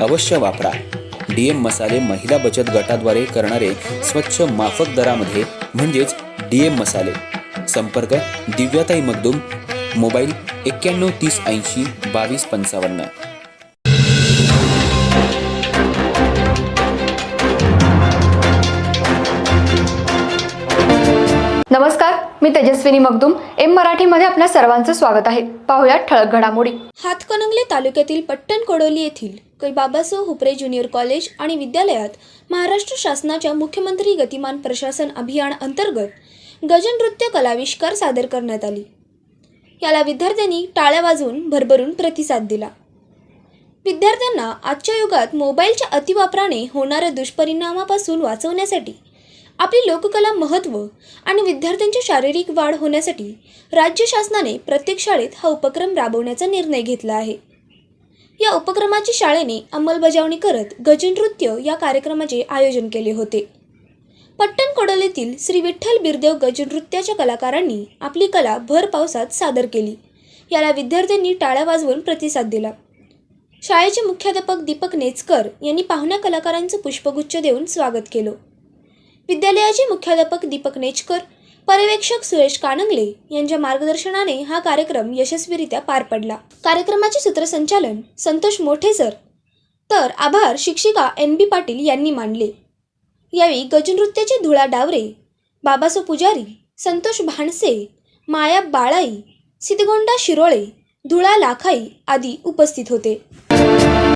अवश्य वापरा. डीएम मसाले महिला बचत गटाद्वारे करणारे स्वच्छ माफक दरामध्ये म्हणजेच डीएम मसाले. संपर्क दिव्याताई मगदुम मोबाईल एक्क्याण्णव तीस ऐंशी बावीस पंचावन्न. नमस्कार मी तेजस्विनी मगदुम. एम मराठीमध्ये आपल्या सर्वांचं स्वागत आहे. पाहुयात ठळक घडामोडी. हातकणंगले तालुक्यातील पट्टण कोडोली येथील कै बाबासाहेब हुपरे ज्युनियर कॉलेज आणि विद्यालयात महाराष्ट्र शासनाच्या मुख्यमंत्री गतिमान प्रशासन अभियान अंतर्गत गजनृत्य कलाविष्कार सादर करण्यात आली. याला विद्यार्थ्यांनी टाळ्या वाजवून भरभरून प्रतिसाद दिला. विद्यार्थ्यांना आजच्या युगात मोबाईलच्या अतिवापराने होणाऱ्या दुष्परिणामापासून वाचवण्यासाठी आपली लोककला महत्त्व आणि विद्यार्थ्यांची शारीरिक वाढ होण्यासाठी राज्य शासनाने प्रत्येक शाळेत हा उपक्रम राबवण्याचा निर्णय घेतला आहे. या उपक्रमाची शाळेने अंमलबजावणी करत गजनृत्य या कार्यक्रमाचे आयोजन केले होते. पट्टण कोडोलीतील श्री विठ्ठल बिरदेव गजनृत्याच्या कलाकारांनी आपली कला भर पावसात सादर केली. याला विद्यार्थ्यांनी टाळ्या वाजवून प्रतिसाद दिला. शाळेचे मुख्याध्यापक दीपक नेचकर यांनी पाहुण्या कलाकारांचं पुष्पगुच्छ देऊन स्वागत केलं. विद्यालयाचे मुख्याध्यापक दीपक नेचकर पर्यवेक्षक सुरेश कानंगले यांच्या मार्गदर्शनाने हा कार्यक्रम यशस्वीरित्या पार पडला. कार्यक्रमाचे सूत्रसंचालन संतोष मोठे सर. तर आभार शिक्षिका एन बी पाटील यांनी मानले. यावेळी गजनृत्याचे धुळा डावरे बाबासो पुजारी संतोष भाणसे माया बाळाई सिद्धगोंडा शिरोळे धुळा लाखाई आदी उपस्थित होते.